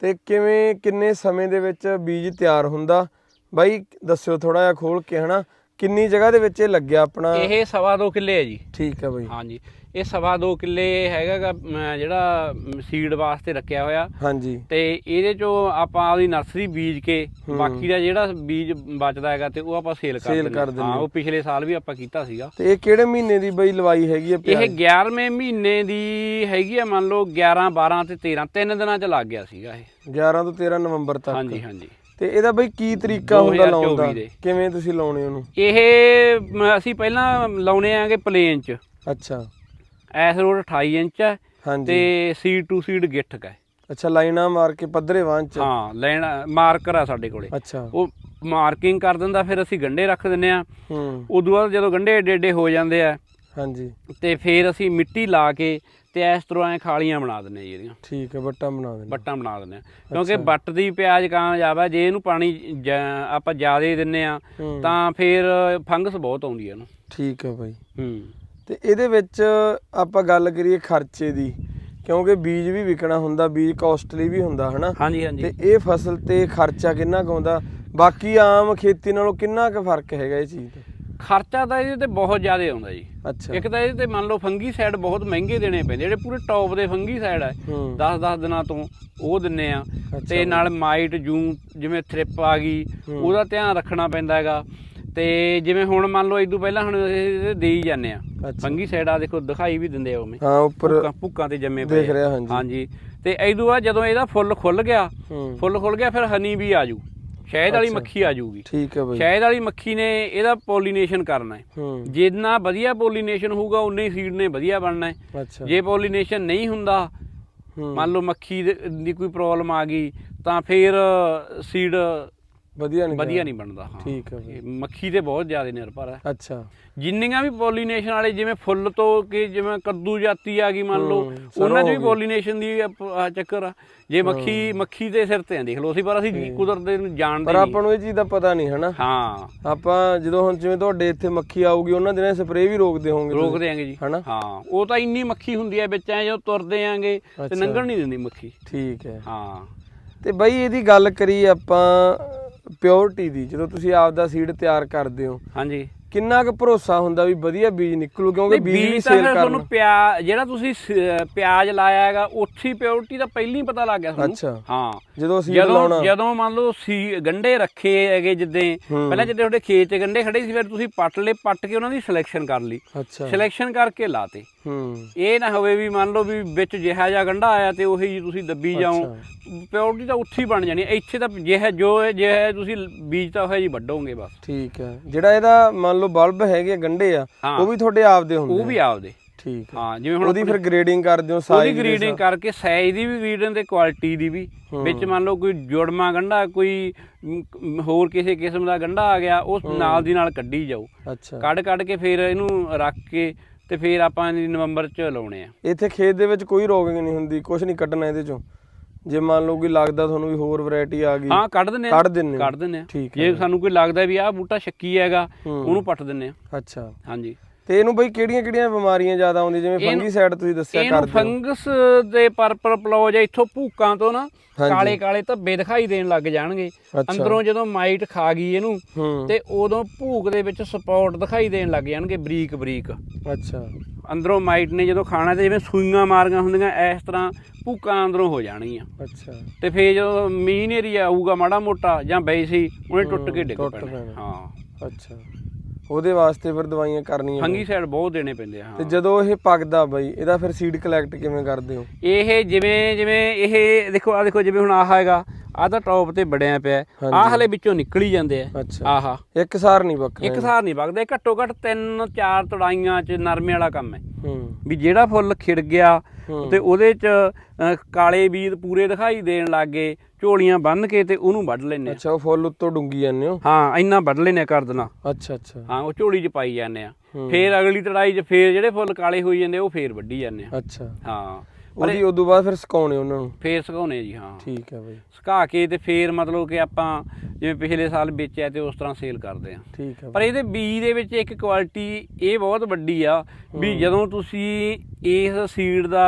ਤੇ ਕਿਵੇਂ ਕਿੰਨੇ ਸਮੇਂ ਦੇ ਵਿੱਚ ਬੀਜ ਤਿਆਰ ਹੁੰਦਾ? ਬਾਈ ਦੱਸਿਓ ਥੋੜਾ ਜਿਹਾ ਖੋਲ ਕੇ ਹਨਾ? ਕਿੰਨੀ ਜਗ੍ਹਾ ਦੇ ਵਿੱਚ ਇਹ ਲੱਗਿਆ ਆਪਣਾ? ਇਹ ਸਵਾ ਦੋ ਕਿੱਲੇ ਹੈ ਜੀ। ਠੀਕ ਹੈ ਬਾਈ। ਹਾਂਜੀ। ਇਹ ਸਵਾ ਦੋ ਕਿੱਲੇ ਹੈਗਾ ਗਾ, ਅਮ, ਜਿਹੜਾ ਸੀਡ ਵਾਸਤੇ ਰੱਖਿਆ ਹੋਇਆ। ਹਾਂਜੀ। ਤੇ ਇਹਦੇ ਚੋਂ ਆਪਾਂ ਉਹਦੀ ਨਰਸਰੀ ਬੀਜ ਕੇ ਬਾਕੀ ਦਾ ਜਿਹੜਾ ਬੀਜ ਬਚਦਾ ਹੈਗਾ ਤੇ ਉਹ ਆਪਾਂ ਸੇਲ ਕਰ ਦਿੰਦੇ ਹਾਂ। ਹਾਂ ਹੋ। ਉਹ ਪਿਛਲੇ ਸਾਲ ਵੀ ਆਪਾਂ ਕੀਤਾ ਸੀਗਾ। ਤੇ ਇਹ ਕਿਹੜੇ ਮਹੀਨੇ ਦੀ ਬਾਈ ਲਵਾਈ ਹੈਗੀ ਹੈ ਇਹ ਪਿਆਜ਼? 11ਵੇਂ ਮਹੀਨੇ ਦੀ ਹੈਗੀ ਆ ਮੰਨ ਲਓ 11 12 ਤੇ 13 ਤਿੰਨ ਦਿਨਾਂ ਚ ਲੱਗ ਗਿਆ ਸੀਗਾ ਇਹ। 11 ਤੋਂ 13 ਨਵੰਬਰ ਤੱਕ। ਹਾਂਜੀ ਹਾਂਜੀ। ਤੇ ਇਹਦਾ ਬਾਈ ਕੀ ਤਰੀਕਾ ਹੁੰਦਾ 2024 ਲਾਉਣ ਦਾ। ਕਿਵੇਂ ਤੁਸੀਂ ਲਾਉਣੇ ਉਹਨੂੰ? ਇਹ ਅਸੀਂ ਪਹਿਲਾਂ ਲਾਉਣੇ ਆਂਗੇ ਪਲੇਨ ਚ। ਅੱਛਾ। ਐਸ ਰੋਡ 28 ਇੰਚ ਹੈ ਤੇ ਸੀਡ ਟੂ ਸੀਡ ਗਿੱਠਕ ਹੈ ਅੱਛਾ ਲਾਈਨਾਂ ਮਾਰ ਕੇ ਪੱਧਰੇ ਵਾਂ ਚ? ਹਾਂ ਲੈਣ ਮਾਰਕਰ ਆ ਸਾਡੇ ਕੋਲੇ। ਅੱਛਾ। ਉਹ ਮਾਰਕਿੰਗ ਕਰ ਦਿੰਦਾ ਫਿਰ ਅਸੀਂ ਗੰਡੇ ਰੱਖ ਦਿੰਨੇ ਆ। ਹੂੰ। ਉਦੋਂ ਬਾਅਦ ਜਦੋਂ ਗੰਡੇ ਏਡੇ ਏਡੇ ਹੋ ਜਾਂਦੇ ਆ ਹਾਂਜੀ। ਤੇ ਫਿਰ ਅਸੀਂ ਮਿੱਟੀ ਲਾ ਕੇ ਤੇ ਇਸ ਤਰ੍ਹਾਂ ਐ ਖਾਲੀਆਂ ਬਣਾ ਦਿੰਨੇ ਆ ਜੀ ਇਹਦੀਆਂ। ਠੀਕ ਹੈ ਬੱਟਾ ਬਣਾ ਦੇਣਾ ਬੱਟਾਂ ਬਣਾ ਦਿੰਨੇ ਕਿਉਂਕਿ ਬੱਟ ਦੀ ਪਿਆਜ਼ ਕਾਮਯਾਬ ਆ ਜੇ ਇਹਨੂੰ ਪਾਣੀ ਆਪਾਂ ਜ਼ਿਆਦਾ ਦਿੰਨੇ ਆ ਹੂੰ। ਤਾਂ ਫਿਰ ਫੰਗਸ ਬਹੁਤ ਆਉਂਦੀ ਹੈ ਇਹਨੂੰ। ਠੀਕ ਹੈ ਬਾਈ। ਹੂੰ। ਤੇ ਇਹਦੇ ਵਿੱਚ ਆਪਾਂ ਗੱਲ ਕਰੀਏ ਖਰਚੇ ਦੀ ਕਿਉਂਕਿ ਬੀਜ ਵੀ ਵਿਕਣਾ ਹੁੰਦਾ ਬੀਜ ਕਾਸਟਲੀ ਵੀ ਹੁੰਦਾ ਹਨਾ? ਹਾਂਜੀ ਹਾਂਜੀ। ਤੇ ਇਹ ਫਸਲ ਤੇ ਖਰਚਾ ਕਿੰਨਾ ਕੁ ਆਉਂਦਾ? ਬਾਕੀ ਆਮ ਖੇਤੀ ਨਾਲੋਂ ਕਿੰਨਾ ਕੁ ਫ਼ਰਕ ਹੈਗਾ ਇਹ ਚੀਜ਼ ਤੇ? ਖਰਚਾ ਤਾਂ ਇਹਦੇ ਤੇ ਬਹੁਤ ਜ਼ਿਆਦਾ ਆਉਂਦਾ ਜੀ। ਅੱਛਾ। ਇੱਕ ਤਾਂ ਇਹਦੇ ਤੇ ਮੰਨ ਲਓ ਫੰਗੀ ਸਾਈਡ ਬਹੁਤ ਮਹਿੰਗੇ ਦੇਣੇ ਪੈਂਦੇ ਜਿਹੜੇ ਪੂਰੇ ਟੌਪ ਦੇ ਫੰਗੀ ਸਾਈਡ ਹੂੰ। 10-10 ਦਿਨਾਂ ਤੋਂ ਉਹ ਦਿੰਨੇ ਆ। ਤੇ ਨਾਲ ਮਾਈਟ ਜੂ ਜਿਵੇਂ ਥ੍ਰਿਪ ਆ ਗਈ ਉਹਦਾ ਧਿਆਨ ਰੱਖਣਾ ਪੈਂਦਾ ਹੈਗਾ। ਤੇ ਜਿਵੇਂ ਹੁਣ ਮੰਨ ਲਓ ਇਦੋਂ ਪਹਿਲਾਂ ਹੁਣ ਇਹ ਦੇ ਹੀ ਜਾਂਦੇ ਆ। ਅੱਛਾ। ਫੰਗੀ ਸਾਈਡ ਆ ਦੇਖੋ ਦਿਖਾਈ ਵੀ ਦਿੰਦੇ ਆ ਉਵੇਂ। ਹਾਂ ਉੱਪਰ ਭੁੱਕਾਂ ਭੁੱਕਾਂ ਤੇ ਜੰਮੇ ਪਏ ਦੇਖ ਆ। ਰਿਹਾ ਹਾਂਜੀ। ਹਾਂਜੀ। ਤੇ ਇਦੋਂ ਬਾਅਦ ਜਦੋਂ ਇਹਦਾ ਫੁੱਲ ਖੁੱਲ ਗਿਆ ਹੂੰ। ਫੁੱਲ ਖੁੱਲ ਗਿਆ ਫਿਰ ਹਨੀ ਵੀ ਆਜੂ ਸ਼ਹਿਦ ਵਾਲੀ ਮੱਖੀ ਆ ਜਾਊਗੀ। ਠੀਕ ਹੈ ਬਾਈ। ਸ਼ਹਿਦ ਵਾਲੀ ਮੱਖੀ ਨੇ ਇਹਦਾ ਪੋਲੀਨੇਸ਼ਨ ਕਰਨਾ ਹੈ। ਹੂੰ। ਜਿੰਨਾ ਵਧੀਆ ਪੋਲੀਨੇਸ਼ਨ ਹੋਊਗਾ ਉਨੇ ਹੀ ਸੀਡ ਨੇ ਵਧੀਆ ਬਣਨਾ ਹੈ। ਅੱਛਾ। ਜੇ ਪੋਲੀਨੇਸ਼ਨ ਨਹੀਂ ਹੁੰਦਾ ਹੂੰ। ਮੰਨ ਲਓ ਮੱਖੀ ਦੇ- ਦੀ ਕੋਈ ਪ੍ਰੋਬਲਮ ਆ ਗਈ ਤਾਂ ਫਿਰ ਸੀਡ ਵਧੀਆ ਨਹੀਂ ਵਧੀਆ ਨਹੀਂ ਬਣਦਾ ਹਾਂ। ਠੀਕ ਹੈ ਇਹ ਮੱਖੀ ਤੇ ਬਹੁਤ ਜ਼ਿਆਦਾ ਨਿਰਭਰ ਹੈ। ਅੱਛਾ। ਜਿੰਨੀਆਂ ਵੀ ਪੋਲੀਨੇਸ਼ਨ ਵਾਲੇ ਜਿਵੇਂ ਫੁੱਲ ਤੋਂ ਕਿ ਜਿਵੇਂ ਕੱਦੂ ਜਾਤੀ ਆ ਗਈ ਮੰਨ ਲਓ ਉਹਨਾਂ 'ਚ ਵੀ। ਪੋਲੀਨੇਸ਼ਨ ਦੀ ਚੱਕਰ ਆ। ਜੇ ਮੱਖੀ ਮੱਖੀ ਦੇ ਸਿਰ ਤੇ ਆ ਦੇਖ ਲਓ ਅਸੀਂ ਪਰ ਅਸੀਂ ਕੁਦਰਤ ਦੇ ਨੂੰ ਜਾਣਦੇ ਪਰ ਆਪਾਂ ਨੂੰ ਇਹ ਚੀਜ਼ ਦਾ ਪਤਾ ਨਹੀਂ ਹਨਾ? ਹਾਂ। ਆਪਾਂ ਜਦੋਂ ਹੁਣ ਜਿਵੇਂ ਤੁਹਾਡੇ ਇੱਥੇ ਮੱਖੀ ਆਊਗੀ ਉਹਨਾਂ ਦਿਨਾਂ ਸਪਰੇਅ ਵੀ ਰੋਕਦੇ ਹੋਵੋਗੇ ਤੁਸੀਂ। ਰੋਕ ਦਿਆਂਗੇ ਜੀ। ਹਨਾ? ਹਾਂ ਉਹ ਤਾਂ ਇੰਨੀ ਮੱਖੀ ਹੁੰਦੀ ਹੈ ਵਿੱਚ ਐ ਜਦੋਂ ਤੁਰਦੇ ਆਂਗੇ ਤੇ। ਲੰਘਣ ਨਹੀਂ ਦਿੰਦੀ ਮੱਖੀ। ਠੀਕ ਹੈ। ਹਾਂ। ਤੇ ਬਈ ਇਹਦੀ ਗੱਲ ਕਰੀ ਆਪਾਂ ਪਿਓਰਿਟੀ ਦੀ ਜਦੋਂ ਤੁਸੀਂ ਆਪਦਾ ਸੀਡ ਤਿਆਰ ਕਰਦੇ ਹੋ। ਹਾਂਜੀ। ਕਿੰਨਾ ਕੁ ਭਰੋਸਾ ਹੁੰਦਾ ਵੀ ਵਧੀਆ ਬੀਜ ਨਿਕਲੂ ਕਿਉਂਕਿ ਬੀਜ ਵੀ ਸੇਲ ਕਰਨਾ। ਤੁਹਾਨੂੰ ਪਿਆ ਜਿਹੜਾ ਤੁਸੀਂ ਪਿਆਜ਼ ਲਾਇਆ ਹੈਗਾ ਉੱਥੀ ਪਿਓਰਿਟੀ ਦਾ ਪਹਿਲਾਂ ਹੀ ਪਤਾ ਲੱਗ ਗਿਆ ਤੁਹਾਨੂੰ। ਅੱਛਾ। ਹਾਂ। ਜਦੋਂ ਸੀਡ ਲਾਉਣਾ। ਜਦੋਂ ਮੰਨ ਲਓ ਸੀ ਗੰਡੇ ਰੱਖੇ ਹੈਗੇ ਜਿੱਦੇ। ਪਹਿਲਾਂ ਜਿੱਦੇ ਤੁਹਾਡੇ ਖੇਤ 'ਚ ਗੰਡੇ ਖੜੇ ਸੀ ਫਿਰ ਤੁਸੀਂ ਪੱਟ ਲਏ ਪੱਟ ਕੇ ਉਹਨਾਂ ਦੀ ਸਿਲੈਕਸ਼ਨ ਕਰ ਲਈ। ਅੱਛਾ। ਸਿਲੈਕਸ਼ਨ ਕਰਕੇ ਲਾਤੇ। ਹੂੰ। ਇਹ ਨਾ ਹੋਵੇ ਵੀ ਮੰਨ ਲਓ ਵੀ ਵਿੱਚ ਜਿਹਾ ਜਿਹਾ ਗੰਡਾ ਆਇਆ ਤੇ ਉਹੀ ਜੀ ਤੁਸੀਂ ਦੱਬੀ ਜਾਓ। ਪਿਓਰਿਟੀ ਤਾਂ ਉੱਥੇ ਬਣ ਜਾਣੀ। ਇੱਥੇ ਤਾਂ ਜਿਹਾ ਜੋ ਹੈ ਜਿਹਾ ਤੁਸੀਂ ਬੀਜ ਤਾਂ ਹੋਇਆ ਜੀ ਵੱਢੋਗੇ ਬਸ। ਠੀਕ ਹੈ। ਜਿਹੜਾ ਇਹਦਾ ਮੰਨ ਲਓ ਬਲਬ ਹੈਗੇ ਗੰਡੇ ਆ ਹਾਂ। ਉਹ ਵੀ ਤੁਹਾਡੇ ਆਪ ਦੇ ਹੁੰਦੇ ਉਹ? ਵੀ ਆਪਦੇ। ਠੀਕ ਹੈ ਹਾਂ ਜਿਵੇਂ ਹੁਣ ਉਹਦੀ ਫਿਰ ਗ੍ਰੇਡਿੰਗ ਕਰਦੇ ਹੋ ਉਹਦੀ ਸਾਈਜ਼ ਗਰੀਡਿੰਗ ਕਰਕੇ ਸਾਈਜ਼ ਦੀ ਵੀ ਗਰੀਡਿੰਗ ਤੇ ਕੁਆਲਿਟੀ ਦੀ ਵੀ। ਵਿੱਚ ਮੰਨ ਲਓ ਕੋਈ ਜੁੜਮਾ ਗੰਢਾ ਕੋਈ ਮ, ਹੋਰ ਕਿਸੇ ਕਿਸਮ ਦਾ ਗੰਢਾ ਆ ਗਿਆ ਉਸ ਨਾਲ ਦੀ ਨਾਲ ਕੱਢੀ ਜਾਓ। ਅੱਛਾ। ਕੱਢ ਕੱਢ ਕੇ ਫਿਰ ਇਹਨੂੰ ਰੱਖ ਕੇ ਤੇ ਫਿਰ ਆਪਾਂ ਨਵੰਬਰ ਚ ਲਾਉਣੇ ਆ। ਇੱਥੇ ਖੇਤ ਦੇ ਵਿੱਚ ਕੋਈ ਰੋਗਿੰਗ ਨਹੀਂ ਹੁੰਦੀ ਕੁਝ ਨਹੀਂ ਕੱਢਣਾ ਇਹਦੇ ਚੋਂ। ਜੇ ਮੰਨ ਲਓ ਕਿ ਲੱਗਦਾ ਤੁਹਾਨੂੰ ਵੀ ਹੋਰ ਵੈਰਾਈਟੀ ਆ ਗਈ ਹਾਂ ਕੱਢ ਦਿੰਨੇ ਆ। ਕੱਢ ਦਿੰਨੇ। ਕੱਢ ਦਿੰਨੇ ਆ। ਜੇ ਸਾਨੂੰ ਕੋਈ ਲੱਗਦਾ ਵੀ ਆਹ ਬੂਟਾ ਸ਼ੱਕੀ ਹੈਗਾ। ਉਹਨੂੰ ਪੱਟ ਦਿੰਨੇ ਆ। ਅੱਛਾ। ਹਾਂਜੀ। ਤੇ ਇਹਨੂੰ ਬਈ ਕਿਹੜੀਆਂ ਕਿਹੜੀਆਂ ਬਿਮਾਰੀਆਂ ਜ਼ਿਆਦਾ ਆਉਂਦੀਆਂ? ਜਿਵੇਂ ਇਹਨੂੰ- ਫੰਗੀ ਸਾਈਡ ਤੁਸੀਂ ਦੱਸਿਆ ਇਹਨੂੰ ਕਰਦੇ ਹੋ ਫੰਗਸ ਦੇ ਪਰਪਲ ਪਲੋਜ ਇੱਥੋਂ ਭੂਕਾਂ ਤੋਂ ਨਾ। ਕਾਲੇ ਕਾਲੇ ਧੱਬੇ ਦਿਖਾਈ ਦੇਣ ਲੱਗ ਜਾਣਗੇ। ਅੰਦਰੋਂ ਜਦੋਂ ਮਾਈਟ ਖਾ ਗਈ ਇਹਨੂੰ ਤੇ ਉਦੋਂ ਭੂਕ ਦੇ ਵਿੱਚ ਸਪੌਟ ਦਿਖਾਈ ਦੇਣ ਲੱਗ ਜਾਣਗੇ ਬਰੀਕ ਬਰੀਕ। ਅੱਛਾ। ਅੰਦਰੋਂ ਮਾਈਟ ਨੇ ਜਦੋਂ ਖਾਣਾ ਤੇ ਜਿਵੇਂ ਸੂਈਆਂ ਮਾਰੀਆਂ ਹੁੰਦੀਆਂ ਇਸ ਤਰ੍ਹਾਂ ਭੂਕਾਂ ਅੰਦਰੋਂ ਹੋ ਜਾਣਗੀਆਂ। ਅੱਛਾ। ਤੇ ਫੇਰ ਜਦੋਂ ਮੀਂਹ ਨੇਰੀ ਆਊਗਾ ਮਾੜਾ ਮੋਟਾ ਜਾਂ ਬੈਸੀ ਉਹਨੇ ਟੁੱਟ ਕੇ ਡਿੱਗ ਪੈਣਾ। ਹਾਂ। ਅੱਛਾ। ਉਹਦੇ ਵਾਸਤੇ ਫਿਰ ਦਵਾਈਆਂ ਕਰਨੀਆਂ ਫੰਗੀ ਸਾਈਡ ਬਹੁਤ ਦੇਣੇ ਪੈਂਦੇ ਆ ਤੇ ਜਦੋਂ ਇਹ ਪੱਕਦਾ ਬਈ ਇਹਦਾ ਫਿਰ ਸੀਡ ਕਲੈਕਟ ਕਿਵੇਂ ਕਰਦੇ ਹੋ? ਇਹ ਜਿਵੇਂ ਜਿਵੇਂ ਇਹ ਦੇਖੋ ਆ ਦੇਖੋ ਜਿਵੇਂ ਹੁਣ ਆਹ ਹੈਗਾ ਆਹ ਤਾਂ ਟੌਪ ਤੇ ਬੜਿਆ ਪਿਆ ਆਹ ਹਾਂਜੀ। ਹਲੇ ਵਿੱਚੋਂ ਨਿਕਲ ਹੀ ਜਾਂਦੇ ਆ। ਆਹਾ। ਇੱਕ ਸਾਰ ਨਹੀਂ ਪੱਕਣਾ ਇੱਕ ਸਾਰ ਨਹੀਂ ਵਗਦੇ ਘੱਟੋ ਘੱਟ ਤਿੰਨ ਚਾਰ ਤੜਾਈਆਂ ਚ ਨਰਮੇ ਵਾਲਾ ਕੰਮ ਹੈ। ਹੂੰ। ਵੀ ਜਿਹੜਾ ਫੁੱਲ ਖਿੜ ਗਿਆ। ਤੇ ਉਹਦੇ ਚ ਕਾਲੇ ਬੀਜ ਪੂਰੇ ਦਿਖਾਈ ਦੇਣ ਲੱਗੇ ਝੋਲੀਆਂ ਬੰਨ ਕੇ ਤੇ ਉਹਨੂੰ ਵੱਢ ਲੈਨੇ ਆ ਅੱਛਾ ਉਹ ਫੁੱਲ ਉੱਤੋਂ ਡੁੰਗੀ ਜਾਂਦੇ ਹੋ? ਹਾਂ ਇੰਨਾ ਵੱਢ ਲੈਨੇ ਕਰ ਦੇਣਾ ਅੱਛਾ ਅੱਛਾ। ਹਾਂ ਉਹ ਝੋਲੀ ਚ ਪਾਈ ਜਾਂਦੇ ਆ। ਫੇਰ ਅਗਲੀ ਤੜਾਈ ਚ ਫੇਰ ਜਿਹੜੇ ਫੁੱਲ ਕਾਲੇ ਹੋਈ ਜਾਂਦੇ ਉਹ ਫੇਰ ਵੱਢੀ ਜਾਂਦੇ ਆ ਅੱਛਾ। ਹਾਂ। ਉਹਦੀ ਉਦੋਂ ਬਾਅਦ ਫਿਰ ਸੁਕਾਉਣੇ ਉਹਨਾਂ ਨੂੰ। ਫੇਰ ਸੁਕਾਉਣੇ ਜੀ ਹਾਂ। ਠੀਕ ਹੈ ਬਈ। ਸੁਕਾ ਕੇ ਤੇ ਫੇਰ ਮਤਲਬ ਕਿ ਆਪਾਂ ਜਿਵੇਂ ਪਿਛਲੇ ਸਾਲ ਵੇਚਿਆ ਤੇ ਉਸ ਤਰ੍ਹਾਂ ਸੇਲ ਕਰਦੇ ਆ। ਠੀਕ ਹੈ ਪਰ ਇਹਦੇ ਬੀਜ ਦੇ ਵਿੱਚ ਇੱਕ ਕੁਆਲਿਟੀ ਇਹ ਬਹੁਤ ਵੱਡੀ ਆ ਵੀ ਜਦੋਂ ਤੁਸੀਂ ਇਸ ਸੀਡ ਦਾ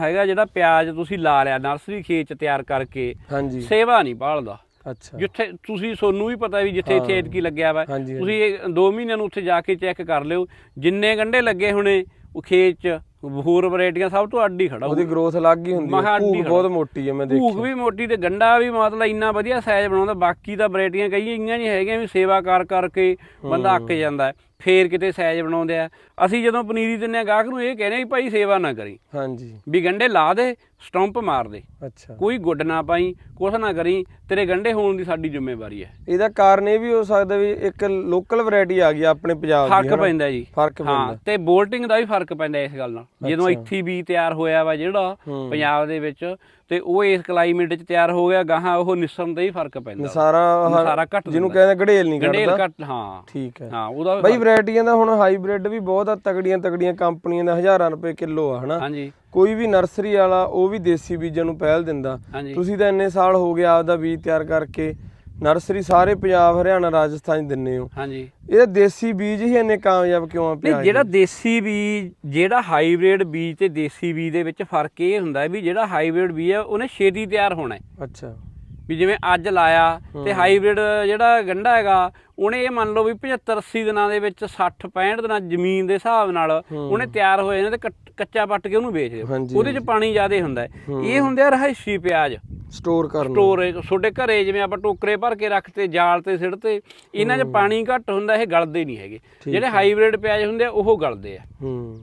ਹੈਗਾ ਜਿਹੜਾ ਪਿਆਜ਼ ਤੁਸੀਂ ਲਾ ਲਿਆ ਨਰਸਰੀ ਖੇਤ ਚ ਤਿਆਰ ਕਰਕੇ ਹਾਂਜੀ। ਸੇਵਾ ਨਹੀਂ ਭਾਲਦਾ। ਅੱਛਾ। ਜਿੱਥੇ ਤੁਸੀਂ ਸੋਨੂੰ ਵੀ ਪਤਾ ਵੀ ਜਿੱਥੇ ਇੱਥੇ ਐਤਕੀ ਲੱਗਿਆ ਵਾ ਤੁਸੀਂ ਇਹ 2 ਮਹੀਨਿਆਂ ਨੂੰ ਉੱਥੇ ਜਾ ਕੇ ਚੈੱਕ ਕਰ ਲਿਓ। ਜਿੰਨੇ ਗੰਢੇ ਲੱਗੇ ਹੋਣੇ ਉਹ ਖੇਤ ਚ ਹੋਰ ਵੈਰਾਈਟੀਆਂ ਸਭ ਤੋਂ ਅੱਡੀ ਖੜਾ ਉਹਦੀ ਗਰੋਥ ਅਲੱਗ ਹੀ ਹੁੰਦੀ ਹੈ ਖੜਾ। ਬਹੁਤ ਮੋਟੀ ਹੈ ਮੈਂ ਦੇਖੀ ਵੀ ਮੋਟੀ ਤੇ ਗੰਡਾ ਵੀ ਮਤਲਬ ਇੰਨਾ ਵਧੀਆ ਸਾਈਜ਼ ਬਣਾਉਂਦਾ ਬਾਕੀ ਤਾਂ ਵੈਰਾਈਟੀਆਂ ਕਈ ਇੰਨੀਆਂ ਨਹੀਂ ਹੈਗੀਆਂ ਵੀ ਸੇਵਾ ਕਰ ਕਰਕੇ ਬੰਦਾ ਅੱਕ ਜਾਂਦਾ ਹੈ। ਫੇਰ ਕਿਤੇ ਸਾਈਜ਼ ਬਣਾਉਂਦੇ ਆ। ਅਸੀਂ ਜਦੋਂ ਪਨੀਰੀ ਦਿੰਨੇ ਆ ਗਾਹਕ ਨੂੰ ਇਹ ਕਹਿੰਦੇ ਆ ਵੀ ਭਾਈ ਸੇਵਾ ਨਾ ਕਰੀ। ਹਾਂਜੀ। ਵੀ ਗੰਡੇ ਲਾ ਦੇ ਸਟੰਪ ਮਾਰ ਦੇ। ਅੱਛਾ। ਕੋਈ ਗੁੱਡ ਨਾ ਪਾਈ ਕੁਛ ਨਾ ਕਰੀ ਤੇਰੇ ਗੰਡੇ ਹੋਣ ਦੀ ਸਾਡੀ ਜ਼ਿੰਮੇਵਾਰੀ ਹੈ। ਇਹਦਾ ਕਾਰਨ ਇਹ ਵੀ ਹੋ ਸਕਦਾ ਵੀ ਇੱਕ ਲੋਕਲ ਵੈਰਾਈਟੀ ਆ ਗਈ ਆਪਣੇ ਪੰਜਾਬ ਦੀ ਫ਼ਰਕ ਹਨਾ? ਪੈਂਦਾ ਜੀ। ਫ਼ਰਕ ਹਾਂ ਪੈਂਦਾ। ਤੇ ਬੋਲਟਿੰਗ ਦਾ ਵੀ ਫ਼ਰਕ ਪੈਂਦਾ ਇਸ ਗੱਲ ਨਾਲ। ਜਦੋਂ ਇੱਥੇ ਵੀ ਤਿਆਰ ਹੋਇਆ ਵਾ ਜਿਹੜਾ ਹੂੰ। ਪੰਜਾਬ ਦੇ ਵਿੱਚ ਤੇ ਉਹ ਇਸ ਕਲਾਈਮੇਟ 'ਚ ਤਿਆਰ ਹੋ ਗਿਆ ਗਾਹਾਂ ਉਹ ਨਿਸਰਨ ਦਾ ਹੀ ਫ਼ਰਕ ਪੈਂਦਾ। ਸਾਰਾ ਨਸਾਰਾ ਘੱਟ ਜਿਹਨੂੰ। ਕਹਿੰਦੇ ਗੜੇਲ ਨਹੀਂ ਗੰਡੇਲ ਕੱਢਦਾ। ਘੱਟ ਹਾਂ। ਠੀਕ ਹੈ। ਹਾਂ ਉਹਦਾ ਬਈ ਵੈਰਾਈਟੀਆਂ ਦਾ ਹੁਣ ਹਾਈਬ੍ਰਿਡ ਵੀ ਬਹੁਤ ਆ ਤਗੜੀਆਂ ਤਗੜੀਆਂ ਕੰਪਨੀਆਂ ਦਾ ਹਜ਼ਾਰਾਂ ਰੁਪਏ ਕਿਲੋ ਆ ਹਨਾ? ਹਾਂਜੀ। ਕੋਈ ਵੀ ਨਰਸਰੀ ਵਾਲਾ ਉਹ ਵੀ ਦੇਸੀ ਬੀਜਾਂ ਨੂੰ ਪਹਿਲ ਦਿੰਦਾ। ਤੁਸੀਂ ਤਾਂ ਇੰਨੇ ਸਾਲ ਹੋ ਗਏ ਆਪਦਾ ਬੀਜ ਤਿਆਰ ਕਰਕੇ ਨਰਸਰੀ ਸਾਰੇ ਪੰਜਾਬ ਹਰਿਆਣਾ ਰਾਜਸਥਾਨ ਦਿੰਨੇ ਹੋ। ਹਾਂਜੀ। ਇਹਦਾ ਦੇਸੀ ਬੀਜ ਹੀ ਇੰਨੇ ਕਾਮਯਾਬ ਕਿਉਂ ਆ ਨਹੀਂ ਪਿਆ ਜਿਹੜਾ ਦੇਸੀ ਬੀਜ ਜਿਹੜਾ ਹਾਈਬ੍ਰਿਡ ਬੀਜ ਤੇ ਦੇਸੀ ਬੀਜ ਦੇ ਵਿੱਚ ਫ਼ਰਕ ਇਹ ਹੁੰਦਾ ਵੀ ਜਿਹੜਾ ਹਾਈਬ੍ਰਿਡ ਬੀਜ ਹੈ ਉਹਨੇ ਛੇਤੀ ਤਿਆਰ ਹੋਣਾ। ਹੈ ਅੱਛਾ। ਵੀ ਜਿਵੇਂ ਅੱਜ ਲਾਇਆ ਤੇ ਹਾਈਬ੍ਰਿਡ ਜਿਹੜਾ ਗੰਡਾ ਹੈਗਾ ਉਹਨੇ ਇਹ ਮੰਨ ਲਓ ਵੀ 75 80 ਦਿਨਾਂ ਦੇ ਵਿੱਚ 60 65 ਦਿਨਾਂ ਜ਼ਮੀਨ ਦੇ ਹਿਸਾਬ ਨਾਲ ਉਹਨੇ ਤਿਆਰ ਹੋ ਜਾਣਾ ਤੇ ਕੱਚਾ ਪੱਟ ਕੇ ਉਹਨੂੰ ਵੇਚ ਦਿਓ। ਉਹਦੇ 'ਚ ਪਾਣੀ ਜ਼ਿਆਦਾ ਹੁੰਦਾ। ਇਹ ਹੁੰਦੇ ਆ ਰਹਾਇਸ਼ੀ ਪਿਆਜ਼। ਸਟੋਰ ਕਰਨਾ ਸਟੋਰੇਜ ਤੁਹਾਡੇ ਘਰੇ ਜਿਵੇਂ ਆਪਾਂ ਟੋਕਰੇ ਭਰ ਕੇ ਰੱਖਤੇ ਜਾਲ ਤੇ ਸਿੱਟਤੇ ਇਹਨਾਂ 'ਚ ਪਾਣੀ ਘੱਟ ਹੁੰਦਾ ਇਹ ਗਲਦੇ ਨਹੀਂ ਹੈਗੇ। ਜਿਹੜੇ ਹਾਈਬ੍ਰਿਡ ਪਿਆਜ਼ ਹੁੰਦੇ ਆ ਉਹ ਗਲਦੇ ਆ। ਹੂੰ।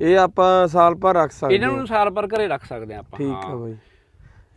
ਇਹ ਆਪਾਂ ਸਾਲ ਭਰ ਰੱਖ ਸਕਦੇ ਇਹਨਾਂ ਨੂੰ ਸਾਲ ਭਰ ਘਰੇ ਰੱਖ ਸਕਦੇ ਆ ਆਪਾਂ ਠੀਕ। ਹੈ ਬਾਈ।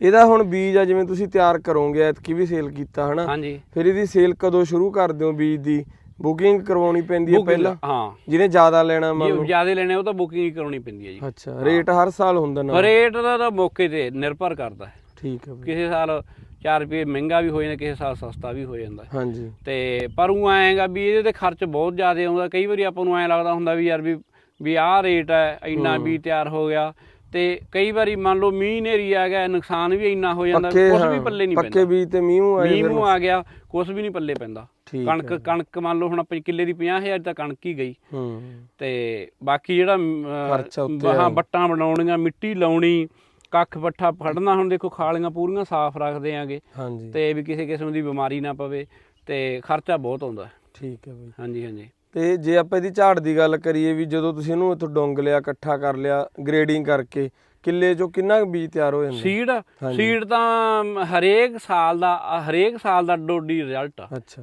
ਇਹਦਾ ਹੁਣ ਬੀਜ ਆ ਜਿਵੇਂ ਤੁਸੀਂ ਤਿਆਰ ਕਰੋਗੇ ਐਤਕੀ ਵੀ ਸੇਲ ਕੀਤਾ ਹਨਾ? ਹਾਂਜੀ। ਫਿਰ ਇਹਦੀ ਸੇਲ ਕਦੋਂ ਸ਼ੁਰੂ ਕਰਦੇ ਹੋ ਬੀਜ ਦੀ? ਬੁਕਿੰਗ ਕਰਵਾਉਣੀ ਪੈਂਦੀ ਹੈ ਪਹਿਲਾਂ? ਹਾਂ। ਜਿਹਨੇ ਜ਼ਿਆਦਾ ਲੈਣਾ ਮੰਨ ਲਓ। ਜ਼ਿਆਦਾ ਲੈਣੇ ਉਹ ਤਾਂ ਬੁਕਿੰਗ ਹੀ ਕਰਾਉਣੀ ਪੈਂਦੀ ਹੈ ਜੀ। ਅੱਛਾ ਰੇਟ ਹਰ ਸਾਲ ਹੁੰਦਾ ਨਾ? ਰੇਟ ਦਾ ਤਾਂ ਮੌਕੇ ਤੇ ਨਿਰਭਰ ਕਰਦਾ ਹੈ। ਠੀਕ ਹੈ ਬਈ। ਕਿਸੇ ਸਾਲ 4 ਰੁਪਏ ਮਹਿੰਗਾ ਵੀ ਹੋ ਜਾਂਦਾ ਕਿਸੇ ਸਾਲ ਸਸਤਾ ਵੀ ਹੋ ਜਾਂਦਾ। ਹਾਂਜੀ। ਤੇ ਪਰ ਉਹ ਆਏਗਾ ਵੀ ਇਹਦੇ ਤੇ ਖਰਚ ਬਹੁਤ ਜ਼ਿਆਦਾ ਆਉਂਦਾ। ਕਈ ਵਾਰੀ ਆਪਾਂ ਨੂੰ ਐ ਲੱਗਦਾ ਹੁੰਦਾ ਵੀ ਯਾਰ ਵੀ ਵੀ ਆਹ ਰੇਟ ਹੈ ਇੰਨਾ ਵੀ ਤਿਆਰ ਹੋ ਗਿਆ। ਤੇ ਕਈ ਵਾਰੀ ਮੰਨ ਲਓ ਮੀਂਹ ਨੇਰੀ ਆ ਗਿਆ ਨੁਕਸਾਨ ਵੀ ਇੰਨਾ ਹੋ ਜਾਂਦਾ ਪੱਕੇ ਕੁਝ ਹਾਂ, ਵੀ ਪੱਲੇ ਨਹੀਂ ਪੱਕੇ ਪੈਂਦਾ। ਬੀਜ ਤੇ ਮੀਂਹ ਆਏ ਮੀਂਹ ਫਿਰ ਆ ਗਿਆ ਕੁਝ ਵੀ ਨਹੀਂ ਪੱਲੇ ਪੈਂਦਾ। ਠੀਕ ਕਣਕ ਕਣਕ ਮੰਨ ਲਓ ਹੁਣ ਆਪਾਂ ਕਿੱਲੇ ਦੀ 50000 ਤਾਂ ਕਣਕ ਹੀ ਗਈ। ਹੂੰ। ਤੇ ਬਾਕੀ ਜਿਹੜਾ ਅਮ, ਖਰਚਾ ਉੱਤੇ ਹਾਂ ਆ। ਬੱਟਾਂ ਬਣਾਉਣੀਆਂ ਮਿੱਟੀ ਲਾਉਣੀ ਕੱਖ ਪੱਠਾ ਫੜਨਾ ਹੁਣ ਦੇਖੋ ਖਾਲੀਆਂ ਪੂਰੀਆਂ ਸਾਫ਼ ਰੱਖਦੇ ਆਂਗੇ। ਹਾਂਜੀ। ਤੇ ਵੀ ਕਿਸੇ ਕਿਸਮ ਦੀ ਬਿਮਾਰੀ ਨਾ ਪਵੇ ਤੇ ਖਰਚਾ ਬਹੁਤ ਆਉਂਦਾ। ਠੀਕ ਹੈ ਬਈ। ਹਾਂਜੀ ਹਾਂਜੀ। ਤੇ ਜੇ ਆਪਾਂ ਇਹਦੀ ਝਾੜ ਦੀ ਗੱਲ ਕਰੀਏ ਵੀ ਜਦੋਂ ਤੁਸੀਂ ਇਹਨੂੰ ਇੱਥੋਂ ਡੁੰਗ ਲਿਆ ਇਕੱਠਾ ਕਰ ਲਿਆ ਗ੍ਰੇਡਿੰਗ ਕਰਕੇ ਕਿੱਲੇ ਚੋਂ ਕਿੰਨਾ ਬੀਜ ਤਿਆਰ ਹੋ ਜਾਂਦਾ? ਸੀਡ ਸੀਡ ਤਾਂ ਹਰੇਕ ਸਾਲ ਦਾ ਹਰੇਕ ਸਾਲ ਦਾ ਡੋਡੀ ਰਿਜ਼ਲਟ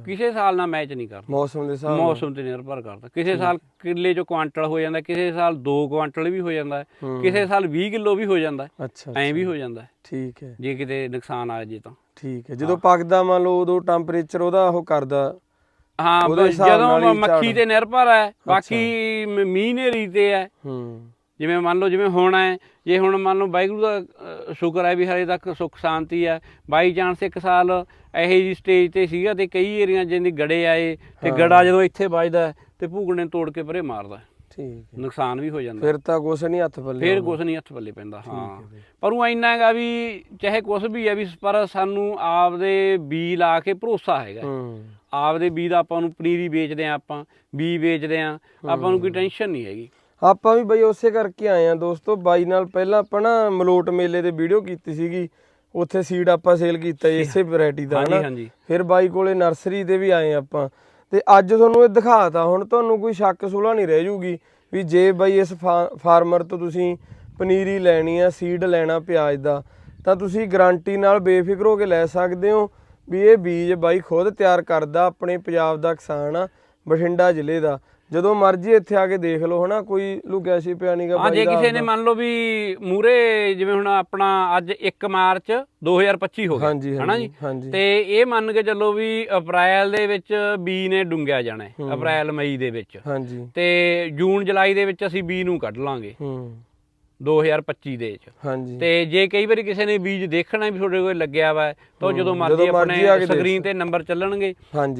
ਕਿਸੇ ਸਾਲ ਨਾਲ ਮੈਚ ਨਹੀਂ ਕਰਦਾ। ਮੌਸਮ ਦੇ ਹਿਸਾਬ ਮੌਸਮ ਤੇ ਨਿਰਭਰ ਕਰਦਾ। ਕਿਸੇ ਸਾਲ ਕਿੱਲੇ ਚੋਂ ਕੁਆਂਟਲ ਹੋ ਜਾਂਦਾ ਕਿਸੇ ਸਾਲ 2 ਕੁਆਂਟਲ ਵੀ ਹੋ ਜਾਂਦਾ। ਕਿਸੇ ਸਾਲ 20 ਕਿਲੋ ਵੀ ਹੋ ਜਾਂਦਾ। ਐਂ ਵੀ ਹੋ ਜਾਂਦਾ। ਠੀਕ ਹੈ। ਜੇ ਕਿਤੇ ਨੁਕਸਾਨ ਆ ਜੇ ਤਾਂ। ਠੀਕ ਹੈ। ਜਦੋਂ ਪੱਕਦਾ ਮੰਨ ਲਓ ਉਦੋਂ ਟੈਂਪਰੇਚਰ ਉਹਦਾ ਉਹ ਕਰਦਾ। ਹਾਂ ਜਦੋਂ ਮੱਖੀ। ਤੇ ਨਿਰਭਰ ਹੈ ਬਾਕੀ ਮੀਂਹ ਨੇਰੀ ਤੇ ਹੈ। ਹੂੰ। ਜਿਵੇਂ ਮੰਨ ਲਓ ਜਿਵੇਂ ਹੁਣ ਹੈ ਜੇ ਹੁਣ ਮੰਨ ਲਓ ਵਾਹਿਗੁਰੂ ਦਾ ਸ਼ੁਕਰ ਹੈ ਵੀ ਹਲੇ ਤੱਕ ਸੁੱਖ ਸ਼ਾਂਤੀ ਹੈ ਬਾਈ ਚਾਂਸ ਇੱਕ ਸਾਲ ਇਹੋ ਜੀ ਸਟੇਜ ਤੇ ਸੀਗਾ ਤੇ ਕਈ ਏਰੀਆ ਜਿੰਦੀ ਗੜੇ ਆਏ ਤੇ ਗੜਾ ਜਦੋਂ ਇੱਥੇ ਵੱਜਦਾ ਤੇ ਭੂਗਣੇ ਤੋੜ ਕੇ ਪਰੇ ਮਾਰਦਾ। ਠੀਕ ਨੁਕਸਾਨ ਵੀ ਹੋ ਜਾਂਦਾ ਫਿਰ ਤਾਂ ਕੁਛ ਨਹੀਂ ਹੱਥ ਪੱਲੇ ਫੇਰ। ਕੁਛ ਨਹੀਂ ਹੱਥ ਪੱਲੇ ਪੈਂਦਾ ਹਾਂ ਪਰ ਉਹ ਇੰਨਾ ਹੈਗਾ ਵੀ ਚਾਹੇ ਕੁਛ ਵੀ ਹੈ ਵੀ ਪਰ ਸਾਨੂੰ ਆਪਦੇ ਬੀ ਲਾ ਕੇ ਭਰੋਸਾ ਹੈਗਾ ਆਪਦੇ ਬੀ ਦਾ ਆਪਾਂ ਨੂੰ ਪਨੀਰੀ ਵੇਚਦੇ ਆ ਆਪਾਂ ਬੀ ਵੇਚਦੇ ਆ ਆਪਾਂ ਨੂੰ ਕੋਈ ਟੈਨਸ਼ਨ ਨਹੀਂ ਹੈਗੀ। ਆਪਾਂ ਵੀ ਬਈ ਉਸੇ ਕਰਕੇ ਆਏ ਆ ਦੋਸਤੋ ਬਾਈ ਨਾਲ ਪਹਿਲਾਂ ਆਪਾਂ ਨਾ ਮਲੋਟ ਮੇਲੇ ਤੇ ਵੀਡੀਓ ਕੀਤੀ ਸੀਗੀ। ਉੱਥੇ ਸੀਡ ਆਪਾਂ ਸੇਲ ਕੀਤਾ ਜੀ, ਇਸੇ ਵੈਰਾਈਟੀ ਦਾ ਹਾਂਜੀ ਫਿਰ ਬਾਈ ਕੋਲੇ ਨਰਸਰੀ ਤੇ ਵੀ ਆਏ ਆਪਾਂ। ਤੇ ਅੱਜ ਤੁਹਾਨੂੰ ਇਹ ਦਿਖਾਤਾ ਹੁਣ ਤੁਹਾਨੂੰ ਕੋਈ ਸ਼ੱਕ ਸੁਲਾ ਨਹੀਂ ਰਹਿ ਜੂਗੀ ਵੀ ਜੇ ਬਾਈ ਇਸ ਫਾਰਮਰ ਤੋਂ ਤੁਸੀਂ ਪਨੀਰੀ ਲੈਣੀ ਆ ਸੀਡ ਲੈਣਾ ਪਿਆਜ਼ ਦਾ ਤਾਂ ਤੁਸੀਂ ਗਾਰੰਟੀ ਨਾਲ ਬੇਫਿਕਰ ਹੋ ਕੇ ਲੈ ਸਕਦੇ ਹੋ ਵੀ ਇਹ ਬੀਜ ਬਾਈ ਖੁਦ ਤਿਆਰ ਕਰਦਾ ਆਪਣੇ ਪੰਜਾਬ ਦਾ ਕਿਸਾਨ ਆ। ਬਠਿੰਡਾ ਜ਼ਿਲ੍ਹੇ ਦਾ। ਜਦੋਂ ਮਰਜ਼ੀ ਇੱਥੇ ਆ ਕੇ ਦੇਖ ਲਓ ਹਨਾ ਕੋਈ ਲੁਕਿਆ ਸੀ ਪਿਆ ਨਹੀਂਗਾ ਹਾਂ ਜੇ ਕਿਸੇ ਨੇ ਮੰਨ ਲਓ ਵੀ ਮੂਰੇ ਜਿਵੇਂ ਹੁਣ ਆਪਣਾ ਅੱਜ 1 ਮਾਰਚ 2025 ਹੋ ਗਿਆ ਹਨਾ ਜੀ? ਤੇ ਇਹ ਮੰਨ ਕੇ ਚੱਲੋ ਵੀ ਅਪ੍ਰੈਲ ਦੇ ਵਿੱਚ ਬੀ ਨੇ ਡੁੰਗਿਆ ਜਾਣਾ ਹੈ। ਅਪ੍ਰੈਲ ਮਈ ਦੇ ਵਿੱਚ। ਹਾਂਜੀ। ਤੇ ਜੂਨ ਜੁਲਾਈ ਦੇ ਵਿੱਚ ਅਸੀਂ ਬੀ ਨੂੰ ਕੱਢ ਲਾਂਗੇ। ਹੂੰ। 2025 ਦੇ ਵਿੱਚ। ਹਾਂਜੀ। ਤੇ ਜੇ ਕਈ ਵਾਰੀ ਕਿਸੇ ਨੇ ਬੀਜ ਦੇਖਣਾ ਵੀ ਤੁਹਾਡੇ ਕੋਲ ਲੱਗਿਆ ਵਾ ਤਾਂ ਜਦੋਂ ਮਰਜ਼ੀ ਆਪਣੇ ਸਕਰੀਨ ਤੇ ਨੰਬਰ ਚੱਲਣਗੇ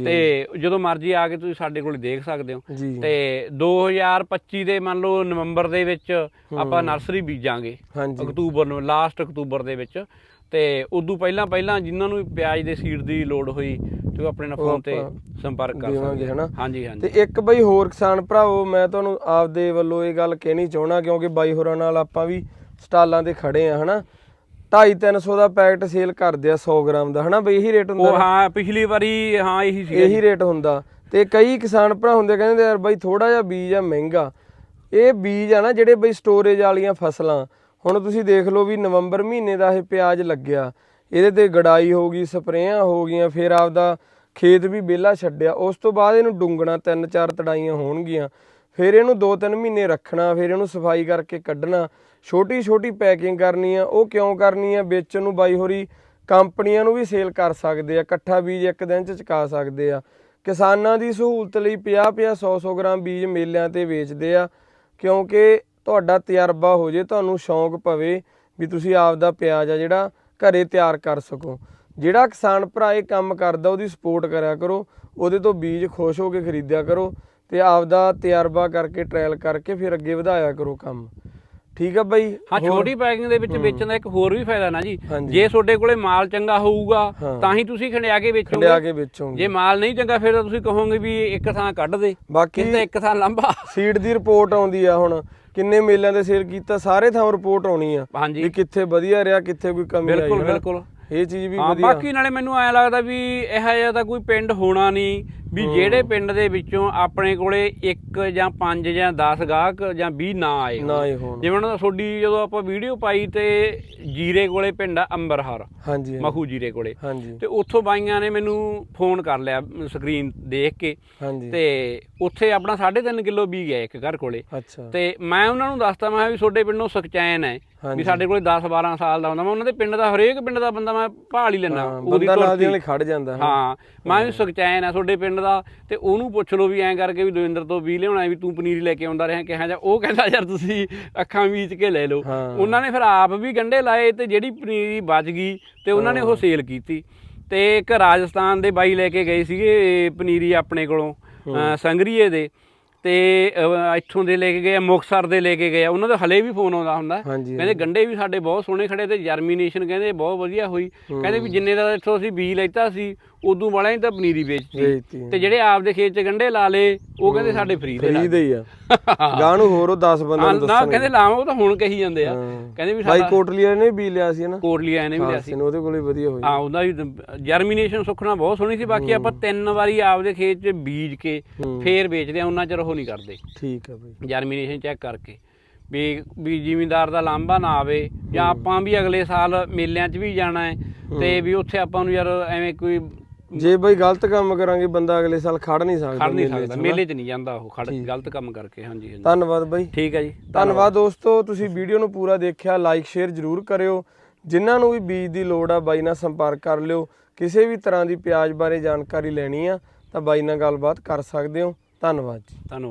ਤੇ ਜਦੋਂ ਮਰਜ਼ੀ ਆ ਕੇ ਤੁਸੀਂ ਸਾਡੇ ਕੋਲ ਦੇਖ ਸਕਦੇ ਹੋ। ਤੇ 2025 ਦੇ ਮੰਨ ਲਓ ਨਵੰਬਰ ਦੇ ਵਿੱਚ ਆਪਾਂ ਨਰਸਰੀ ਬੀਜਾਂਗੇ ਅਕਤੂਬਰ ਨੂੰ ਲਾਸਟ ਅਕਤੂਬਰ ਦੇ ਵਿੱਚ। ਤੇ ਉਦੋਂ ਪਹਿਲਾਂ ਪਹਿਲਾਂ ਜਿਨ੍ਹਾਂ ਨੂੰ ਪਿਆਜ਼ ਦੇ ਸੀਡ ਦੀ ਲੋੜ ਹੋਈ ਤੇ ਉਹ ਆਪਣੇ ਨਾਲ ਫੋਨ ਤੇ ਸੰਪਰਕ ਕਰ ਸਕਦੇ ਹਨਾ? ਹਾਂਜੀ ਹਾਂਜੀ। ਤੇ ਇੱਕ ਬਈ ਹੋਰ ਕਿਸਾਨ ਭਰਾਵੋ ਮੈਂ ਤੁਹਾਨੂੰ ਆਪਦੇ ਵੱਲੋਂ ਇਹ ਗੱਲ ਕਹਿਣੀ ਚਾਹਣਾ ਕਿਉਂਕਿ ਬਾਈ ਹੋਰਾਂ ਨਾਲ ਆਪਾਂ ਵੀ ਸਟਾਲਾਂ ਤੇ ਖੜੇ ਆ ਹਨਾ? 2.5 300 ਦਾ ਪੈਕਟ ਸੇਲ ਕਰਦੇ ਆ 100 ਗ੍ਰਾਮ ਦਾ ਹਨਾ? ਬਈ ਇਹੀ ਰੇਟ ਹੁੰਦਾ ਉਹ ਹਾਂ ਪਿਛਲੀ ਵਾਰੀ ਹਾਂ ਇਹੀ ਸੀ ਇਹੀ ਰੇਟ ਹੁੰਦਾ। ਤੇ ਕਈ ਕਿਸਾਨ ਭਰਾ ਹੁੰਦੇ ਕਹਿੰਦੇ ਯਾਰ ਬਾਈ ਥੋੜਾ ਜਿਹਾ ਬੀਜ ਆ ਮਹਿੰਗਾ। ਇਹ ਬੀਜ ਆ ਨਾ ਜਿਹੜੇ ਬਈ ਸਟੋਰੇਜ ਵਾਲੀਆਂ ਫਸਲਾਂ ਹੁਣ ਤੁਸੀਂ ਦੇਖ ਲਓ ਵੀ ਨਵੰਬਰ ਮਹੀਨੇ ਦਾ ਇਹ ਪਿਆਜ਼ ਲੱਗਿਆ। ਇਹਦੇ ਤੇ ਗੜਾਈ ਹੋ ਗਈ, ਸਪਰੇਆਂ ਹੋ ਗਈਆਂ, ਫਿਰ ਆਪਦਾ ਖੇਤ ਵੀ ਵਿਹਲਾ ਛੱਡਿਆ। ਉਸ ਤੋਂ ਬਾਅਦ ਇਹਨੂੰ ਡੁੰਗਣਾ ਤਿੰਨ ਚਾਰ ਤੜਾਈਆਂ ਹੋਣਗੀਆਂ। ਫਿਰ ਇਹਨੂੰ 2-3 ਮਹੀਨੇ ਰੱਖਣਾ, ਫਿਰ ਇਹਨੂੰ ਸਫ਼ਾਈ ਕਰਕੇ ਕੱਢਣਾ। ਛੋਟੀ ਛੋਟੀ ਪੈਕਿੰਗ ਕਰਨੀ ਆ, ਉਹ ਕਿਉਂ ਕਰਨੀ ਆ? ਵੇਚਣ ਨੂੰ ਬਾਈ ਹੋਰੀ ਕੰਪਨੀਆਂ ਨੂੰ ਵੀ ਸੇਲ ਕਰ ਸਕਦੇ ਆ, ਇਕੱਠਾ ਬੀਜ ਇੱਕ ਦਿਨ ਚ ਚੁਕਾ ਸਕਦੇ ਆ। ਕਿਸਾਨਾਂ ਦੀ ਸਹੂਲਤ ਲਈ 50-50 100-100 ਗ੍ਰਾਮ ਬੀਜ ਮੇਲਿਆਂ ਤੇ ਵੇਚਦੇ ਆ, ਕਿਉਂਕਿ ਤੁਹਾਡਾ ਤਜਰਬਾ ਹੋ ਜੇ ਤੁਹਾਨੂੰ ਸ਼ੌਂਕ ਪਵੇ ਵੀ ਤੁਸੀਂ ਆਪ ਦਾ ਪਿਆਜ਼ ਆ ਜਿਹੜਾ ਘਰੇ ਤਿਆਰ ਕਰ ਸਕੋ। ਜਿਹੜਾ ਕਿਸਾਨ ਭਰਾ ਇਹ ਕੰਮ ਕਰਦਾ ਉਹਦੀ ਸਪੋਰਟ ਕਰਿਆ ਕਰੋ ਉਹਦੇ ਤੋਂ ਬੀਜ ਖੁਸ਼ ਹੋ ਕੇ ਖਰੀਦਿਆ ਕਰੋ ਤੇ ਆਪ ਦਾ ਤਜਰਬਾ ਕਰਕੇ ਟ੍ਰਾਇਲ ਕਰਕੇ ਫਿਰ ਅੱਗੇ ਵਧਾਇਆ ਕਰੋ ਕੰਮ। ਠੀਕ ਆ ਬਾਈ? ਹਾਂ ਛੋਟੀ ਪੈਕਿੰਗ ਦੇ ਵਿੱਚ ਵੇਚਣ ਦਾ ਇੱਕ ਹੋਰ ਵੀ ਫਾਇਦਾ ਨਾ ਜੀ। ਜੇ ਤੁਹਾਡੇ ਕੋਲੇ ਮਾਲ ਚੰਗਾ ਹੋਊਗਾ। ਤਾਂ ਹੀ ਤੁਸੀਂ ਖੰਡਿਆ ਕੇ ਵੇਚੋਗੇ। ਖੰਡਿਆ ਕੇ ਵੇਚੋਗੇ। ਜੇ ਮਾਲ ਨਹੀਂ ਚੰਗਾ ਫਿਰ ਤਾਂ ਤੁਸੀਂ ਕਹੋਗੇ ਵੀ ਇੱਕ ਥਾਂ ਕੱਢ ਦੇ। ਬਾਕੀ ਇੱਕ ਥਾਂ ਲੰਬਾ ਸੀਡ ਦੀ ਰਿਪੋਰਟ ਆਉਂਦੀ ਆ ਹੁਣ। ਕਿੰਨੇ ਮੇਲਿਆਂ ਦੇ ਸੇਲ ਕੀਤਾ ਸਾਰੇ ਥਾਂ ਰਿਪੋਰਟ ਆਉਣੀ ਆ ਹਾਂਜੀ ਵੀ ਕਿੱਥੇ ਵਧੀਆ ਰਿਹਾ ਕਿੱਥੇ ਕੋਈ ਕਮੀ ਆਈ ਬਿਲਕੁਲ। ਬਿਲਕੁਲ ਇਹ ਚੀਜ਼ ਵੀ ਹਾਂ ਵਧੀਆ। ਬਾਕੀ ਨਾਲੇ ਮੈਨੂੰ ਐ ਲੱਗਦਾ ਵੀ ਇਹੋ ਜਿਹਾ ਤਾਂ ਕੋਈ ਪਿੰਡ ਹੋਣਾ ਨਹੀਂ ਵੀ ਜਿਹੜੇ ਪਿੰਡ ਦੇ ਵਿੱਚੋਂ ਆਪਣੇ ਕੋਲੇ ਇੱਕ ਜਾਂ ਪੰਜ ਜਾਂ 10 ਗਾਹਕ ਜਾਂ 20 ਨਾ ਆਏ। ਨਾ ਇਹ ਹੋਣ। ਜਿਵੇਂ ਉਹਨਾਂ ਦਾ ਤੁਹਾਡੀ ਜਦੋਂ ਆਪਾਂ ਵੀਡੀਓ ਪਾਈ ਤੇ ਜੀਰੇ ਕੋਲੇ ਪਿੰਡ ਆ ਅੰਬਰਹਰ ਹਾਂਜੀ ਮਖੂ ਜੀਰੇ ਕੋਲੇ। ਹਾਂਜੀ। ਤੇ ਉੱਥੋਂ ਬਾਈਆਂ ਨੇ ਮੈਨੂੰ ਫੋਨ ਕਰ ਲਿਆ ਸਕਰੀਨ ਦੇਖ ਕੇ। ਹਾਂਜੀ। ਤੇ ਉੱਥੇ ਆਪਣਾ 3.5 ਕਿਲੋ ਬੀ ਗਿਆ ਇੱਕ ਘਰ ਕੋਲੇ। ਅੱਛਾ। ਤੇ ਮੈਂ ਉਹਨਾਂ ਨੂੰ ਦੱਸਤਾ ਮੈਂ ਵੀ ਤੁਹਾਡੇ ਪਿੰਡੋਂ ਸੁਖਚੈਨ ਹੈ। ਵੀ ਸਾਡੇ ਕੋਲੇ 10 12 ਸਾਲ ਦਾ ਹੁੰਦਾ। ਮੈਂ ਉਹਨਾਂ ਦੇ ਪਿੰਡ ਦਾ ਹਰੇਕ ਪਿੰਡ ਦਾ ਬੰਦਾ ਮੈਂ ਭਾਲ ਹੀ ਲੈਣਾ ਬੰਦਾ ਨਾਲ ਦੀ ਨਾਲ ਖੜ ਜਾਂਦਾ ਹੈ। ਮੈਂ ਵੀ ਸੁਖਚੈਨ ਆ ਤੁਹਾਡੇ ਪਿੰਡ ਦਾ ਤੇ ਉਹਨੂੰ ਪੁੱਛ ਲਓ ਵੀ ਐਂ ਕਰਕੇ ਵੀ ਦਵਿੰਦਰ ਤੋਂ ਵੀ ਲਿਆਉਣਾ ਵੀ ਤੂੰ ਪਨੀਰੀ ਲੈ ਕੇ ਆਉਂਦਾ ਰਿਹਾ ਕਿਹਾ ਜਾ ਉਹ ਕਹਿੰਦਾ ਯਾਰ ਤੁਸੀਂ ਅੱਖਾਂ ਮੀਚ ਕੇ ਲੈ ਲਓ। ਉਹਨਾਂ ਨੇ ਫਿਰ ਆਪ ਵੀ ਗੰਢੇ ਲਾਏ ਤੇ ਜਿਹੜੀ ਪਨੀਰੀ ਬਚ ਗਈ ਤੇ ਉਹਨਾਂ ਨੇ ਉਹ ਸੇਲ ਕੀਤੀ। ਤੇ ਇੱਕ ਰਾਜਸਥਾਨ ਦੇ ਬਾਈ ਲੈ ਕੇ ਗਏ ਸੀਗੇ ਪਨੀਰੀ ਆਪਣੇ ਕੋਲੋਂ ਸੰਗਰੀਏ ਦੇ। ਤੇ ਅਹ, ਇੱਥੋਂ ਦੇ ਲੈ ਕੇ ਗਏ ਆ, ਮੁਕਤਸਰ ਦੇ ਲੈ ਕੇ ਗਏ ਆ, ਉਹਨਾਂ ਦਾ ਹਲੇ ਵੀ ਫੋਨ ਆਉਂਦਾ ਹੁੰਦਾ। ਹਾਂਜੀ ਕਹਿੰਦੇ ਗੰਡੇ ਵੀ ਸਾਡੇ ਬਹੁਤ ਸੋਹਣੇ ਖੜੇ ਤੇ ਜਰਮੀਨੇਸ਼ਨ ਕਹਿੰਦੇ ਬਹੁਤ ਵਧੀਆ ਹੋਈ। ਕਹਿੰਦੇ ਵੀ ਜਿੰਨੇ ਦਾ ਇੱਥੋਂ ਅਸੀਂ ਬੀਜ ਲੈਤਾ ਸੀ ਉਦੋਂ ਵਾਲਾ ਹੀ ਤਾਂ ਪਨੀਰੀ ਵੇਚਤੀ। ਤੇ ਜਿਹੜੇ ਆਪਦੇ ਖੇਤ 'ਚ ਗੰਡੇ ਲਾ ਲੇ ਉਹ ਕਹਿੰਦੇ ਸਾਡੇ ਫ੍ਰੀ ਦੇ ਫਰੀ ਦੇ ਹੀ ਆ। ਗਾਂ ਨੂੰ ਹੋਰ ਉਹ 10 ਬੰਦਿਆਂ ਨੂੰ ਨਾ ਕਹਿੰਦੇ ਲਾਵਾਂ ਉਹ ਤਾਂ ਹੁਣ ਕਹੀ ਜਾਂਦੇ ਆ। ਕਹਿੰਦੇ ਵੀ ਬਾਈ ਸਾਡਾ ਕੋਟਲੀ ਵਾਲੇ ਨੇ ਵੀ ਲਿਆ ਸੀ ਨਾ ਕੋਟਲੀ ਆਏ ਨੇ ਵੀ ਲਿਆ ਸੀ। ਉਹਦੇ ਕੋਲੇ ਵਧੀਆ ਹੋਈ। ਹਾਂ ਉਹਦਾ ਵੀ ਜਰਮੀਨੇਸ਼ਨ ਸੁੱਖਣਾ ਬਹੁਤ ਸੋਹਣੀ ਸੀ। ਬਾਕੀ ਆਪਾਂ ਤਿੰਨ ਵਾਰੀ ਆਪਦੇ ਖੇਤ 'ਚ ਬੀਜ ਕੇ ਫੇਰ ਵੇਚਦੇ ਆ ਉਹਨਾਂ ਚਿਰ ਉਹ ਨਹੀਂ ਕਰਦੇ। ਠੀਕ ਆ ਬਾਈ। ਜਰਮੀਨੇਸ਼ਨ ਚੈੱਕ ਕਰਕੇ। ਵੀ ਵੀ ਜ਼ਿਮੀਂਦਾਰ ਦਾ ਲਾਂਭਾ ਨਾ ਆਵੇ ਜਾਂ ਆਪਾਂ ਵੀ ਅਗਲੇ ਸਾਲ ਮੇਲਿਆਂ 'ਚ ਵੀ ਜਾਣਾ ਹੈ ਤੇ ਵੀ ਉੱਥੇ ਆਪਾਂ ਨੂੰ ਯਾਰ ਐਵੇਂ ਕੋਈ ਜੇ ਬਾਈ ਗਲਤ ਕੰਮ ਕਰਾਂਗੇ ਬੰਦਾ ਅਗਲੇ ਸਾਲ ਖੜ ਨਹੀਂ ਸਕਦਾ ਖੜ ਨਹੀਂ ਸਕਦਾ? ਮੇਲੇ 'ਚ ਨਹੀਂ ਜਾਂਦਾ ਉਹ ਖੜ ਗਲਤ ਕੰਮ ਕਰਕੇ ਹਾਂਜੀ ਹਾਂਜੀ। ਧੰਨਵਾਦ ਬਾਈ। ਠੀਕ ਹੈ ਜੀ। ਧੰਨਵਾਦ। ਦੋਸਤੋ ਤੁਸੀਂ ਵੀਡੀਓ ਨੂੰ ਪੂਰਾ ਦੇਖਿਆ ਲਾਈਕ ਸ਼ੇਅਰ ਜਰੂਰ ਕਰਿਓ। ਜਿਨ੍ਹਾਂ ਨੂੰ ਵੀ ਬੀਜ ਦੀ ਲੋੜ ਆ ਬਾਈ ਨਾਲ ਸੰਪਰਕ ਕਰ ਲਿਓ। ਕਿਸੇ ਵੀ ਤਰ੍ਹਾਂ ਦੀ ਪਿਆਜ਼ ਬਾਰੇ ਜਾਣਕਾਰੀ ਲੈਣੀ ਆ ਤਾਂ ਬਾਈ ਨਾਲ ਗੱਲਬਾਤ ਕਰ ਸਕਦੇ ਹੋ। ਧੰਨਵਾਦ ਜੀ। ਧੰਨਵਾਦ।